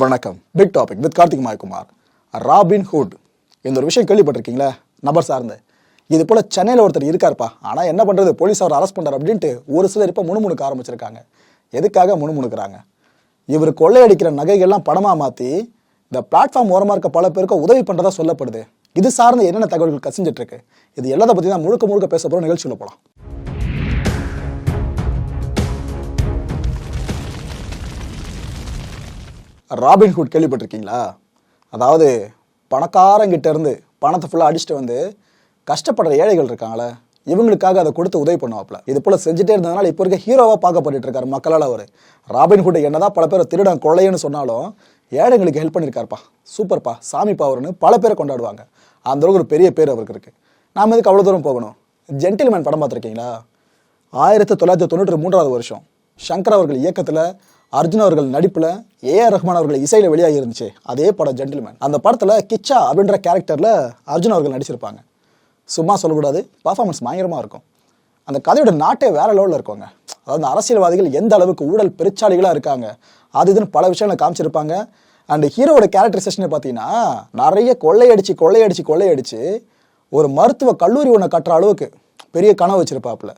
வணக்கம். Big topic with Karthik Mayakumar. Robin Hood இந்த ஒரு விஷயம் கேள்விப்பட்டிருக்கீங்களா? நபர் சார்ந்து. இது போல சென்னையில் ஒருத்தர் இருக்காருப்பா. ஆனால் என்ன பண்ணுறது போலீஸ் அவர் அரெஸ்ட் பண்ணுறாரு அப்படின்ட்டு ஒரு சிலர் இப்போ முணுமுணுக்க ஆரம்பிச்சிருக்காங்க. எதுக்காக முணுமுணுக்கிறாங்க? இவர் கொள்ளையடிக்கிற நகைகள்லாம் பணமாக மாற்றி இந்த பிளாட்ஃபார்ம் ஓரமாக இருக்க பல பேருக்கு உதவி பண்ணுறதா சொல்லப்படுது. இது சார்ந்த என்னென்ன தகவல்கள் கசிஞ்சிட்ருக்கு இது எல்லாத்த பற்றி தான் முழுக்க முழுக்க பேச போகிற நிகழ்ச்சியில் போகலாம் ராபின்ஹுட் கேள்விப்பட்டிருக்கீங்களா? அதாவது பணக்காரங்கிட்டேருந்து பணத்தை ஃபுல்லாக அடிச்சுட்டு வந்து கஷ்டப்படுற ஏழைகள் இருக்காங்களே இவங்களுக்காக அதை கொடுத்து உதவி பண்ணுவாப்ல இது போல் செஞ்சுட்டே இருந்ததுனால இப்போ இருக்க ஹீரோவாக பார்க்கப்பட்டு இருக்காரு மக்களால் அவர். ராபின்ஹுட் என்னதான் பல பேர் திருடன் கொள்ளையன்னு சொன்னாலும் ஏழைங்களுக்கு ஹெல்ப் பண்ணியிருக்காருப்பா சூப்பர்ப்பா சாமி பவர்னு பல பேரை கொண்டாடுவாங்க. அந்த அளவுக்கு ஒரு பெரிய பேர் அவருக்கு இருக்கு. நாம எதுக்கு அவ்வளோ தூரம் போகணும்? ஜென்டில்மேன் படம் பார்த்துருக்கீங்களா? ஆயிரத்தி தொள்ளாயிரத்தி தொண்ணூற்றி மூன்றாவது வருஷம். சங்கர் அவர்கள் இயக்கத்தில் அர்ஜுன் அவர்கள் நடிப்பில் ஏஆர் ரஹ்மான் அவர்கள் இசையில் வெளியாகி இருந்துச்சு. அதே படம் ஜென்டில்மேன் அந்த படத்தில் கிச்சா அப்படின்ற கேரக்டரில் அர்ஜுன் அவர்கள் நடிச்சிருப்பாங்க. சும்மா சொல்லக்கூடாது. பர்ஃபார்மன்ஸ் பயங்கரமாக இருக்கும். அந்த கதையோட நாட்டே வேற லெவலில் இருக்கோங்க. அதாவது அரசியல்வாதிகள் எந்த அளவுக்கு ஊழல் பெருச்சாளிகளாக இருக்காங்க அது இதுன்னு பல விஷயங்களை காமிச்சிருப்பாங்க. அண்ட் கேரக்டர் கேரக்டரைசேஷனை பார்த்தீங்கன்னா நிறைய கொள்ளையடிச்சு கொள்ளையடிச்சு கொள்ளையடிச்சு ஒரு மருத்துவ கல்லூரி ஒன்று கட்டுற அளவுக்கு பெரிய கனவு வச்சிருப்பாப்புல.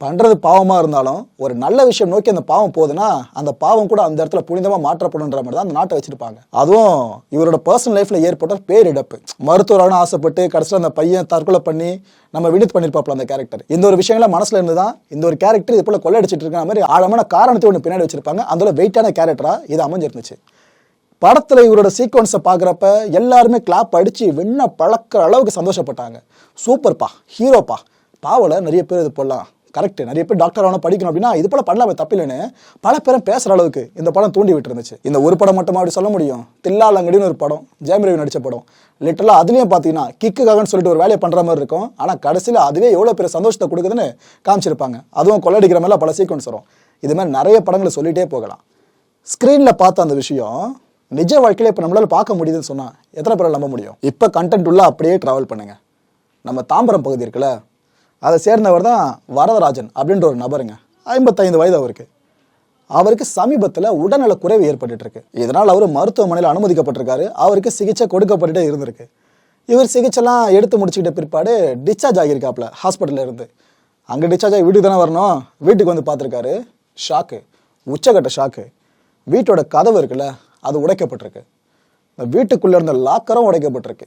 பண்ணுறது பாவமாக இருந்தாலும் ஒரு நல்ல விஷயம் நோக்கி அந்த பாவம் போகுதுன்னா அந்த பாவம் கூட அந்த இடத்துல புனிதமாக மாற்றப்படுன்ற மாதிரி தான் அந்த நாட்டை வச்சிருப்பாங்க. அதுவும் இவரோட பர்சனல் லைஃப்பில் ஏற்பட்ட பேரிழப்பு. மருத்துவரான ஆசைப்பட்டு கடைசியில் அந்த பையன் தற்கொலை பண்ணி நம்ம விடுத்து பண்ணியிருப்பாப்ல அந்த கேரக்டர் இந்த ஒரு விஷயங்கள மனசில் இருந்து தான் இந்த ஒரு கேரக்டர் இது போல் கொள்ளடிச்சிட்டு இருக்கிற மாதிரி ஆழமான காரணத்தை ஒன்று பின்னாடி வச்சிருப்பாங்க. அதோட வெயிட்டான கேரக்டராக இது அமைஞ்சிருந்துச்சு. படத்தில் இவரோட சீக்வன்ஸை பார்க்குறப்ப எல்லாருமே கிளாப் அடித்து வெண்ண பழக்கிற அளவுக்கு சந்தோஷப்பட்டாங்க. சூப்பர்ப்பா ஹீரோப்பா பாவலை நிறைய பேர் இது போடலாம் கரெக்ட் நிறைய பேர் டாக்டர் ஆனால் படிக்கணும் அப்படின்னா இது போல பண்ணலாமே தப்பில்லைன்னு பல பேரும் பேசுகிற அளவுக்கு இந்த படம் தூண்டி விட்டுருந்துச்சு. இந்த ஒரு படம் மட்டுமா அப்படி சொல்ல முடியும்? தில்லாலங்கடின்னு ஒரு படம் ஜெயம் ரவி நடித்த படம். லிட்டரலாக அதுலேயும் பார்த்தீங்கன்னா கிக்குக்காகன்னு சொல்லிட்டு ஒரு வேலையை பண்ணுற மாதிரி இருக்கும். ஆனால் கடைசியில் அதுவே எவ்வளோ பெரிய சந்தோஷத்தை கொடுக்குதுன்னு காமிச்சிருப்பாங்க. அதுவும் கொள்ளடிக்கிற மேலே பல சீக்வன்ஸ் வரும். இது மாதிரி நிறைய படங்களை சொல்லிகிட்டே போகலாம். ஸ்க்ரீனில் பார்த்த அந்த விஷயம் நிஜ வாழ்க்கையில் இப்போ நம்மளால் பார்க்க முடியுதுன்னு சொன்னால் எத்தனை பேரை நம்ப முடியும்? இப்போ கண்டென்ட் உள்ள அப்படியே ட்ராவல் பண்ணுங்கள் நம்ம தாம்பரம் பகுதி இருக்குல்ல அதை சேர்ந்தவர் தான் வரதராஜன் அப்படின்ற ஒரு நபருங்க. ஐம்பத்தைந்து வயது அவருக்கு. அவருக்கு சமீபத்தில் உடல்நல குறைவு ஏற்பட்டுட்டு இருக்கு இதனால் அவர் மருத்துவமனையில் அனுமதிக்கப்பட்டிருக்காரு. அவருக்கு சிகிச்சை கொடுக்கப்பட்டுட்டே இருந்திருக்கு. இவர் சிகிச்சைலாம் எடுத்து முடிச்சுக்கிட்ட பிற்பாடு டிஸ்சார்ஜ் ஆகியிருக்காப்ல ஹாஸ்பிட்டலில் இருந்து. அங்கே டிஸ்சார்ஜ் ஆகி வீட்டுக்கு தானே வரணும்? வீட்டுக்கு வந்து பார்த்துருக்காரு. ஷாக்கு உச்சக்கட்ட ஷாக்கு வீட்டோட கதவு இருக்குல்ல அது உடைக்கப்பட்டிருக்கு. இந்த வீட்டுக்குள்ளே இருந்த லாக்கரும் உடைக்கப்பட்டிருக்கு.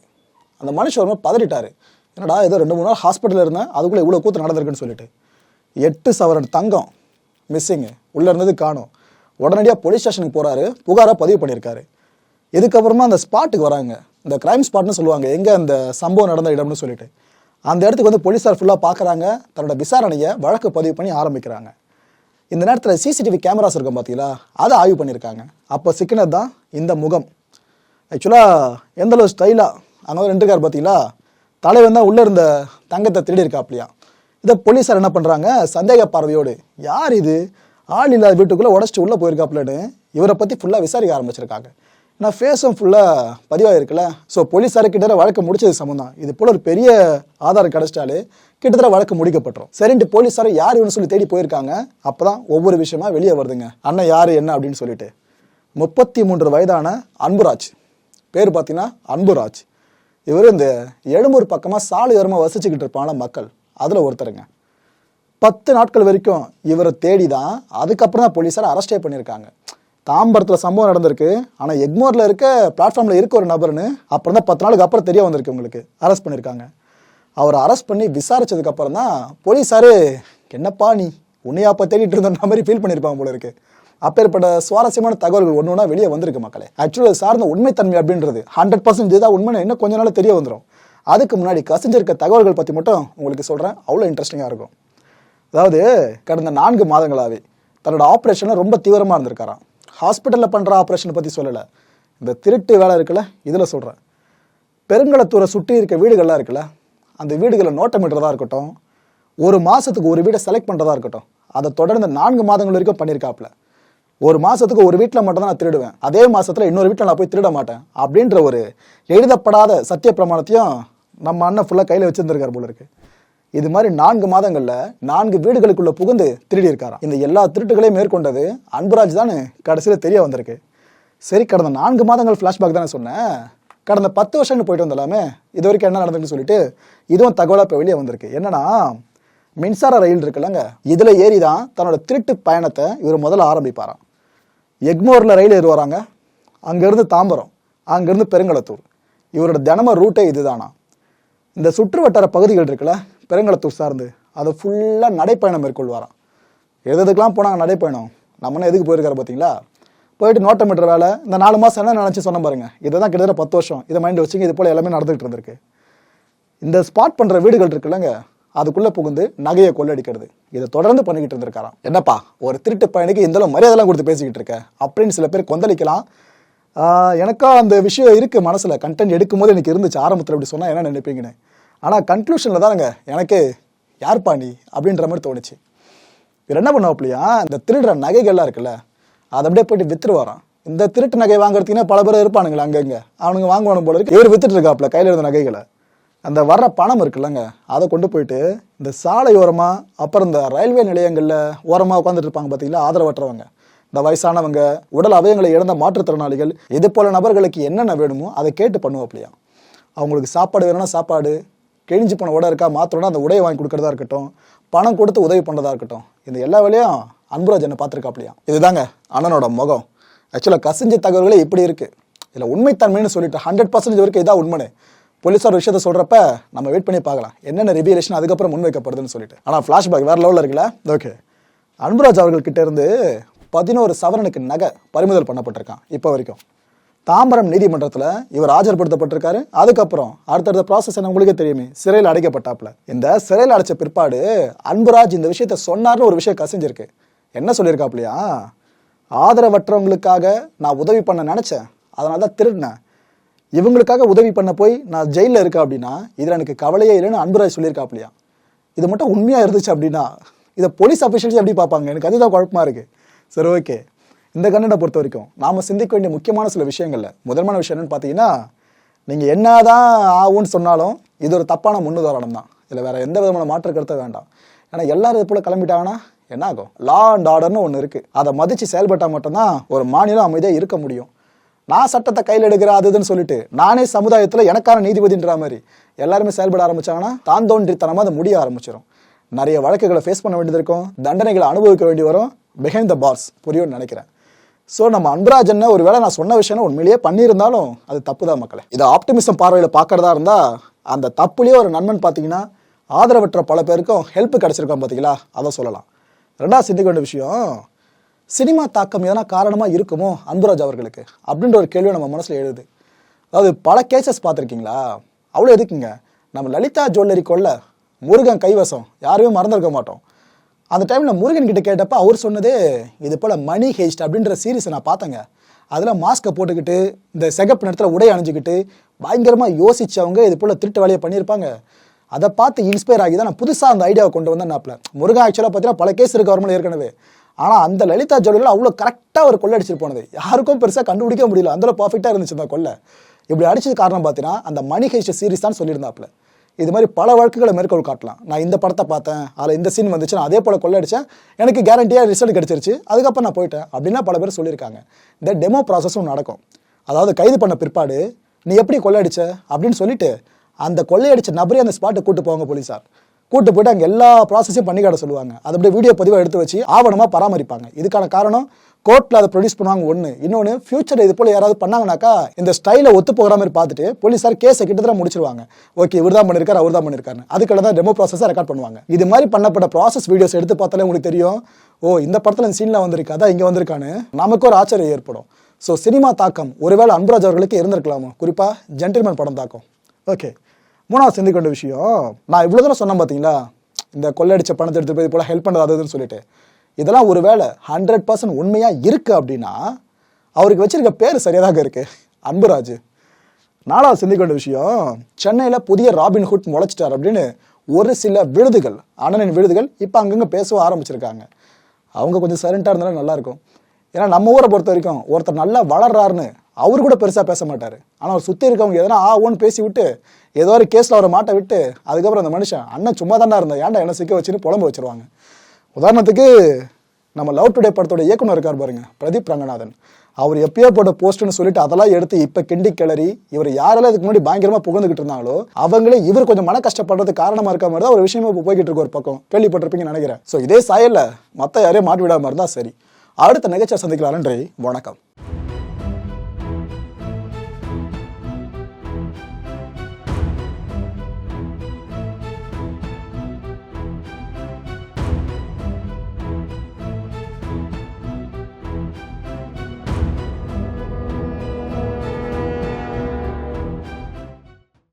அந்த மனுஷன் ஒரு பதறிட்டாரு. என்னடா ஏதோ ரெண்டு மூணு நாள் ஹாஸ்பிட்டலில் இருந்தேன் அதுக்குள்ளே இவ்வளோ கூத்து நடந்திருக்குன்னு சொல்லிட்டு. எட்டு சவரன் தங்கம் மிஸ்ஸிங்கு உள்ளே இருந்தது காணும். உடனடியாக போலீஸ் ஸ்டேஷனுக்கு போகிறாரு புகாராக பதிவு பண்ணியிருக்காரு. இதுக்கப்புறமா அந்த ஸ்பாட்டுக்கு வராங்க. இந்த கிரைம் ஸ்பாட்னு சொல்லுவாங்க எங்கே அந்த சம்பவம் நடந்த இடம்னு சொல்லிட்டு. அந்த இடத்துக்கு வந்து போலீஸார் ஃபுல்லாக பார்க்குறாங்க தன்னோட விசாரணையை வழக்கு பதிவு பண்ணி ஆரம்பிக்கிறாங்க. இந்த நேரத்தில் சிசிடிவி கேமராஸ் இருக்கும் பார்த்தீங்களா அதை ஆய்வு பண்ணியிருக்காங்க. அப்போ சிக்கினது தான் இந்த முகம். ஆக்சுவலாக எந்தளவு ஸ்டைலாக அங்கே ரெண்டு கார் பார்த்தீங்களா தலைவன் தான் உள்ளே இருந்த தங்கத்தை திருடி இருக்காப்லையா இதை போலீஸார் என்ன பண்ணுறாங்க சந்தேக பார்வையோடு யார் இது? ஆள் இல்லாத வீட்டுக்குள்ளே உடச்சிட்டு உள்ளே போயிருக்காப்லன்னு இவரை பற்றி ஃபுல்லாக விசாரிக்க ஆரம்பிச்சிருக்காங்க. ஏன்னா ஃபேஸும் ஃபுல்லாக பதிவாயிருக்குல்ல. ஸோ போலீஸார் கிட்டத்தட்ட வழக்கு முடிச்சது சம்மந்தம் இது போல் ஒரு பெரிய ஆதாரம் கிடச்சிட்டாலே கிட்டத்தட்ட வழக்கு முடிக்கப்பட்டுரும். சரின்ட்டு போலீஸார் யார் இவனு சொல்லி தேடி போயிருக்காங்க? அப்போ தான் ஒவ்வொரு விஷயமா வெளியே வருதுங்க. அண்ணன் யார் என்ன அப்படின்னு சொல்லிட்டு. முப்பத்தி மூன்று வயதான அன்புராஜ். பேர் பார்த்தீங்கன்னா அன்புராஜ். இவர் இந்த எழும்பூர் பக்கமாக சாலையோரமாக வசிச்சுக்கிட்டு இருப்பான மக்கள். அதில் ஒருத்தருங்க. பத்து நாட்கள் வரைக்கும் இவரை தேடி தான் அதுக்கப்புறம் தான் போலீஸார் அரெஸ்டே பண்ணியிருக்காங்க. தாம்பரத்தில் சம்பவம் நடந்திருக்கு. ஆனால் எக்மோரில் இருக்க பிளாட்ஃபார்மில் இருக்க ஒரு நபர்னு அப்புறம் தான் பத்து நாளுக்கு அப்புறம் தெரிய வந்திருக்கு உங்களுக்கு அரெஸ்ட் பண்ணியிருக்காங்க. அவர் அரெஸ்ட் பண்ணி விசாரிச்சதுக்கப்புறம் தான் போலீஸாரு என்னப்பா நீ? உன்னையாப்பா தேடிட்டு இருந்த மாதிரி ஃபீல் பண்ணியிருப்பாங்க போல இருக்குது அப்பேற்பட்ட சுவாரஸ்யமான தகவல்கள் ஒன்று ஒன்றா வெளியே வந்திருக்கு மக்களே. ஆக்சுவலாக சார்ந்த உண்மைத்தன்மை அப்படின்றது ஹண்ட்ரட் பர்சன்ட் இதுதான் உண்மை இன்னும் கொஞ்ச நாள் தெரிய வந்துடும் அதுக்கு முன்னாடி கசிஞ்சிருக்க தகவல்கள் பற்றி மட்டும் உங்களுக்கு சொல்கிறேன் அவ்வளோ இன்ட்ரெஸ்டிங்காக இருக்கும். அதாவது கடந்த நான்கு மாதங்களாகவே தன்னோட ஆப்ரேஷனில் ரொம்ப தீவிரமாக இருந்திருக்காராம். ஹாஸ்பிட்டலில் பண்ணுற ஆப்ரேஷனை பற்றி சொல்லலை. இந்த திருட்டு வேலை இருக்குல்ல இதில் சொல்கிறேன் பெருங்களத்தூரை சுற்றி இருக்க வீடுகள்லாம் இருக்குல்ல அந்த வீடுகளை நோட்டமிடுறதா இருக்கட்டும் ஒரு மாதத்துக்கு ஒரு வீடை செலக்ட் பண்ணுறதா இருக்கட்டும் அதை தொடர்ந்து நான்கு மாதங்கள் வரைக்கும் பண்ணியிருக்காப்புல. ஒரு மாதத்துக்கு ஒரு வீட்டில் மட்டும் தான் நான் திருடுவேன். அதே மாதத்தில் இன்னொரு வீட்டில் நான் போய் திருட மாட்டேன். அப்படின்ற ஒரு எழுதப்படாத சத்திய பிரமாணத்தையும் நம்ம அண்ணன் ஃபுல்லாக கையில் வச்சுருந்துருக்கார் போல இருக்கு. இது மாதிரி நான்கு மாதங்களில் நான்கு வீடுகளுக்குள்ள புகுந்து திருடி இருக்காராம் இந்த எல்லா திருட்டுகளையும் மேற்கொண்டது அன்புராஜ் தான் கடைசியில் தெரிய வந்திருக்கு. சரி கடந்த நான்கு மாதங்கள் ஃப்ளாஷ்பேக் தானே சொன்னேன். கடந்த பத்து வருஷம்னு போயிட்டு வந்தலாமே இது வரைக்கும் என்ன நடந்துன்னு சொல்லிட்டு இதுவும் தகவலாக இப்போ வெளியே வந்திருக்கு. என்னன்னா மின்சார ரயில் இருக்குல்லங்க இதில் ஏறி தான் தன்னோட திருட்டு பயணத்தை இவர் முதல்ல ஆரம்பிப்பாராம். எக்மோரில் ரயில் ஏறி வராங்க அங்கேருந்து தாம்பரம் அங்கேருந்து பெருங்களத்தூர் இவரோட தினம ரூட்டே இதுதானா? இந்த சுற்று வட்டார பகுதிகள் இருக்குல்ல பெருங்களத்தூர் சார்ந்து அதை ஃபுல்லாக நடைப்பயணம் மேற்கொள்வாராம். எது எதுக்கெல்லாம் போனாங்க நடைப்பயணம்? நம்மனா எதுக்கு போயிருக்காரு பார்த்தீங்களா போயிட்டு நோட்டம் மீட்டர் வேலை இந்த நாலு மாதம் என்ன நினச்சி சொன்ன பாருங்க. இதை தான் கிட்டத்தட்ட பத்து வருஷம். இதை மைண்ட் வச்சுங்க இது போல் எல்லாமே நடந்துகிட்டு இருந்திருக்கு. இந்த ஸ்பாட் பண்ணுற வீடுகள் இருக்குல்லங்க அதுக்குள்ளே புகுந்து நகையை கொள்ளடிக்கிறது. இதை தொடர்ந்து பண்ணிக்கிட்டு இருந்திருக்காராம். என்னப்பா ஒரு திருட்டு பையனுக்கு இந்த மரியாதைலாம் கொடுத்து பேசிக்கிட்டு இருக்க? அப்படின்னு சில பேர் கொந்தளிக்கலாம். எனக்கா அந்த விஷயம் இருக்குது மனசில். கண்டென்ட் எடுக்கும் போது எனக்கு இருந்துச்சு. ஆரம்பத்தில் அப்படி சொன்னால் என்ன நினைப்பீங்கன்னு. ஆனால் கன்க்ளூஷனில் தானுங்க எனக்கு யார்ப்பா நீ? அப்படின்ற மாதிரி தோணுச்சு. இவர் என்ன பண்ணுவாப்லையா இந்த திருடுற நகைகள்லாம் இருக்குல்ல அதை அப்படியே போயிட்டு வித்துருவாராம். இந்த திருட்டு நகை வாங்குறதுக்குன்னா பல பேர் இருப்பானுங்களா அங்கங்க. அவனுங்க வாங்குவானு போல இருக்கு. இவர் வித்துட்டு இருக்காப்ல கையில் இருந்த நகைகளை. அந்த வர்ற பணம் இருக்குல்லங்க. அதை கொண்டு போயிட்டு இந்த சாலையோரமா அப்புறம் இந்த ரயில்வே நிலையங்களில் ஓரமாக உட்காந்துட்டு இருப்பாங்க பார்த்தீங்களா ஆதரவற்றவங்க. இந்த வயசானவங்க உடல் அவயங்களை இழந்த மாற்றுத்திறனாளிகள் இது போல நபர்களுக்கு என்னென்ன வேணுமோ அதை கேட்டு பண்ணுவாப்லையா? அவங்களுக்கு சாப்பாடு வேணும்னா சாப்பாடு கிழிஞ்சு போன உடை இருக்கா மாத்திரம்னா அந்த உடையை வாங்கி கொடுக்கறதா இருக்கட்டும் பணம் கொடுத்து உதவி பண்ணுறதா இருக்கட்டும் இந்த எல்லா வேலையும் அன்புராஜ் என்ன பார்த்துருக்காப்லையா? இதுதாங்க அண்ணனோட முகம். ஆக்சுவலாக கசிஞ்ச தகவல்களே இப்படி இருக்குது இதில் உண்மைத்தன்மைன்னு சொல்லிட்டு ஹண்ட்ரட் பர்சன்டேஜ் வரைக்கும் இதான் உண்மைனே போலீஸார் விஷயத்த சொல்கிறப்ப நம்ம வெயிட் பண்ணி பார்க்கலாம். என்னென்ன ரிவியலேஷன் அதுக்கப்புறம் முன்வைக்கப்படுதுன்னு சொல்லிட்டு. ஆனால் ஃப்ளாஷ்பேக் வேறு லெவலில் இருக்குல்ல? ஓகே அன்புராஜ் அவர்கள்கிட்ட இருந்து பதினோரு சவரனுக்கு நகை பறிமுதல் பண்ணப்பட்டிருக்கான் இப்போ வரைக்கும். தாம்பரம் நீதிமன்றத்தில் இவர் ஆஜர்படுத்தப்பட்டிருக்காரு. அதுக்கப்புறம் அடுத்தடுத்த ப்ராசஸ் என்ன உங்களுக்கே தெரியுமே. சிறையில் அடைக்கப்பட்டாப்ல இந்த சிறையில் அடைச்ச பிற்பாடு அன்புராஜ் இந்த விஷயத்த சொன்னார்னு ஒரு விஷயம் கசிஞ்சிருக்கு. என்ன சொல்லியிருக்காப்லையா ஆதரவற்றவங்களுக்காக நான் உதவி பண்ண நினச்சேன். அதனால தான் திருடினேன். இவங்களுக்காக உதவி பண்ண போய் நான் ஜெயிலில் இருக்கேன் அப்படின்னா இதில் எனக்கு கவலையே இல்லைன்னு அன்புராஜ் சொல்லியிருக்காப்லையா இது மட்டும் உண்மையாக இருந்துச்சு அப்படின்னா இதை போலீஸ் அஃபிஷியல்ஸ் எப்படி பார்ப்பாங்க? எனக்கு அதுதான் குழப்பமா இருக்குது சரி ஓகே இந்த கண்ணனை பொறுத்த வரைக்கும் நாம் சிந்திக்க வேண்டிய முக்கியமான சில விஷயங்கள்ல முதன்மையான விஷயம் என்னென்னு பார்த்தீங்கன்னா நீங்கள் என்ன தான் ஆகும்னு சொன்னாலும் இது ஒரு தப்பான முன்னுதாரணம் தான். இதில் வேறு எந்த விதமான மாற்று கருத்தை வேண்டாம். ஏன்னா எல்லாரும் இது போல் கிளம்பிட்டாங்கன்னா என்ன ஆகும்? லா அண்ட் ஆர்டர்னு ஒன்று இருக்குது அதை மதித்து செயல்பட்டால் மட்டும்தான் ஒரு மாநிலம் அமைதியாக இருக்க முடியும். நான் சட்டத்தை கையில் எடுக்கிறேன் அதுன்னு சொல்லிட்டு நானே சமுதாயத்தில் எனக்கான நீதிபதின்ற மாதிரி எல்லாருமே செயல்பட ஆரம்பிச்சாங்கன்னா தான் தோன்றித்தனமாக அதை முடிய ஆரம்பிச்சிடும் நிறைய வழக்குகளை ஃபேஸ் பண்ண வேண்டியது இருக்கும். தண்டனைகளை அனுபவிக்க வேண்டி வரும். பிஹைண்ட் த பார்ஸ் புரியும்னு நினைக்கிறேன். ஸோ நம்ம அன்பராஜன் ஒருவேளை நான் சொன்ன விஷயம் உண்மையிலேயே பண்ணியிருந்தாலும் அது தப்பு தான் மக்களை. இதை ஆப்டிமிசம் பார்வையில் பார்க்கறதா இருந்தால் அந்த தப்புலேயே ஒரு நண்பன் பார்த்தீங்கன்னா ஆதரவற்ற பல பேருக்கும் ஹெல்ப் கிடச்சிருக்கான் பார்த்தீங்களா அதை சொல்லலாம். ரெண்டாவது சிந்திக்க வேண்டிய விஷயம் சினிமா தாக்கம் எதனா காரணமாக இருக்குமோ அன்புராஜ் அவர்களுக்கு அப்படின்ற ஒரு கேள்வி நம்ம மனசில் எழுது. அதாவது பல கேசஸ் பார்த்துருக்கீங்களா? அவ்வளோ எதுக்குங்க? நம்ம லலிதா ஜுவல்லரி கொள்ள முருகன் கைவசம் யாருமே மறந்துருக்க மாட்டோம். அந்த டைமில் முருகன் கிட்ட கேட்டப்ப அவர் சொன்னதே இது போல் மணி ஹேஸ்ட் அப்படின்ற சீரீஸை நான் பார்த்தேங்க. அதில் மாஸ்க்கை போட்டுக்கிட்டு இந்த சிகப்பு நேரத்தில் உடை அணிஞ்சுக்கிட்டு பயங்கரமாக யோசித்தவங்க இது போல் திருட்டு வேலையை பண்ணியிருப்பாங்க. அதை பார்த்து இன்ஸ்பயர் ஆகி தான் நான் புதுசாக அந்த ஐடியாவை கொண்டு வந்தேன் நாப்பில் முருகன் ஆக்சுவலாக பார்த்தீங்கன்னா பல கேஸ் இருக்கு அவர்மேல ஏற்கனவே. ஆனால் அந்த லலிதா ஜுவல்லரியில் அவ்வளோ கரெக்டாக ஒரு கொள்ளை அடிச்சிட்டு போனது. யாருக்கும் பெருசாக கண்டுபிடிக்க முடியல. அந்த பர்ஃபெக்டாக இருந்துச்சு அந்த கொள்ளை. இப்படி அடிச்சது காரணம் பார்த்தீங்கன்னா அந்த மணி ஹெஸ்ட் சீரிஸ் தான் சொல்லியிருந்தாப்புல. இது மாதிரி பல வழக்குகளை மேற்கோள் காட்டலாம். நான் இந்த படத்தை பார்த்தேன். அதில் இந்த சீன் வந்துச்சு. நான் அதே போல் கொள்ளடிச்சேன் எனக்கு கேரண்டியாக ரிசல்ட் கிடைச்சிருச்சு. அதுக்கப்புறம் நான் போயிட்டேன் அப்படின்னா பல பேர் சொல்லியிருக்காங்க. இந்த டெமோ ப்ராசஸும் நடக்கும். அதாவது கைது பண்ண பிற்பாடு நீ எப்படி கொள்ளையடிச்ச அப்படின்னு சொல்லிட்டு அந்த கொள்ளையடிச்ச நபரே அந்த ஸ்பாட்டை கூட்டு போவாங்க போலீஸார். கூட்டு போயிட்டு அங்கே எல்லா ப்ராசஸையும் பண்ணி காட்ட சொல்லுவாங்க. அதை அப்படியே வீடியோ பதிவாக எடுத்து வச்சு ஆவணமாக பராமரிப்பாங்க. இதுக்கான காரணம் கோர்ட்டில் அதை ப்ரொடியூஸ் பண்ணுவாங்க ஒன்று இன்னொன்று ஃபியூச்சர் இது போல் யாராவது பண்ணாங்கனாக்கா இந்த ஸ்டைலை ஒத்து போகிற மாதிரி பார்த்துட்டு போலீஸார் கேஸை கிட்டத்தட்ட முடிச்சிருவாங்க. ஓகே இவர் தான் பண்ணியிருக்காரு அவர் தான் பண்ணியிருக்காரு அதுக்காக தான் டெமோ ப்ராசஸை ரெக்கார்ட் பண்ணுவாங்க. இது மாதிரி பண்ணப்பட்ட ப்ராசஸ் வீடியோஸ் எடுத்து பார்த்தாலே உங்களுக்கு தெரியும் ஓ இந்த படத்தில் இந்த சீனில் வந்திருக்கு அதான் இங்கே வந்திருக்கான்னு. நமக்கு ஒரு ஆச்சரியம் ஏற்படும். ஸோ சினிமா தாக்கம். ஒருவேளை அன்பராஜ் அவர்களுக்கு இருந்திருக்கலாமா? குறிப்பாக ஜென்டில்மேன் படம் தாக்கம். ஓகே மூணாவது சிந்திக்க வேண்டிய விஷயம் நான் இவ்வளோ தூரம் சொன்னேன் பார்த்தீங்களா இந்த கொள்ளடிச்ச பணத்தை எடுத்து போய் போல ஹெல்ப் பண்ணுறது அதுன்னு சொல்லிட்டு. இதெல்லாம் ஒருவேளை ஹண்ட்ரட் பர்சன்ட் உண்மையாக இருக்குது அப்படின்னா அவருக்கு வச்சிருக்க பேர் சரியாதாக இருக்குது அன்புராஜ் நாலாவது சிந்திக்க வேண்டிய விஷயம் சென்னையில் புதிய ராபின்ஹுட் முளைச்சிட்டார் அப்படின்னு ஒரு சில விருதுகள் அண்ணனின் விருதுகள் இப்போ அங்கங்கே பேச ஆரம்பிச்சிருக்காங்க. அவங்க கொஞ்சம் சைலண்டாக இருந்தாலும் நல்லாயிருக்கும் ஏன்னா நம்ம ஊரை பொறுத்த வரைக்கும் ஒருத்தர் நல்லா வளர்றாருன்னு அவர் கூட பெருசாக பேச மாட்டார் ஆனால் அவர் சுற்றி இருக்கவங்க எதனா ஆ ஓன்னு பேசி விட்டு ஏதோ ஒரு கேஸில் அவரை மாட்டை விட்டு அதுக்கப்புறம் அந்த மனுஷன் அண்ணன் சும்மா தானே இருந்தா ஏன்டா என்ன சிக்க வச்சுன்னு புலம்பு வச்சிருவாங்க. உதாரணத்துக்கு நம்ம லவ் டுடே படத்தோட இயக்குனர் இருக்கார் பாருங்க பிரதீப் ரங்கநாதன். அவர் எப்பயோ போட்ட போஸ்ட்னு சொல்லிட்டு அதெல்லாம் எடுத்து இப்போ கிண்டி கிளறி இவர் யாரெல்லாம் இதுக்கு முன்னாடி பயங்கரமா புகழ்ந்துகிட்டு இருந்தாங்களோ அவங்களே இவர் கொஞ்சம் மன கஷ்டப்படுறதுக்கு காரணமா இருக்க மாதிரி தான் ஒரு விஷயமா இப்போ போய்கிட்டு இருக்க ஒரு பக்கம். கேள்விப்பட்டிருப்பீங்கன்னு நினைக்கிறேன். ஸோ இதே சாயல்ல மற்ற யாரையும் மாட்டி விடாம இருந்தா சரி. அடுத்த நிகழ்ச்சியை சந்திக்கலாம் நன்றி வணக்கம்.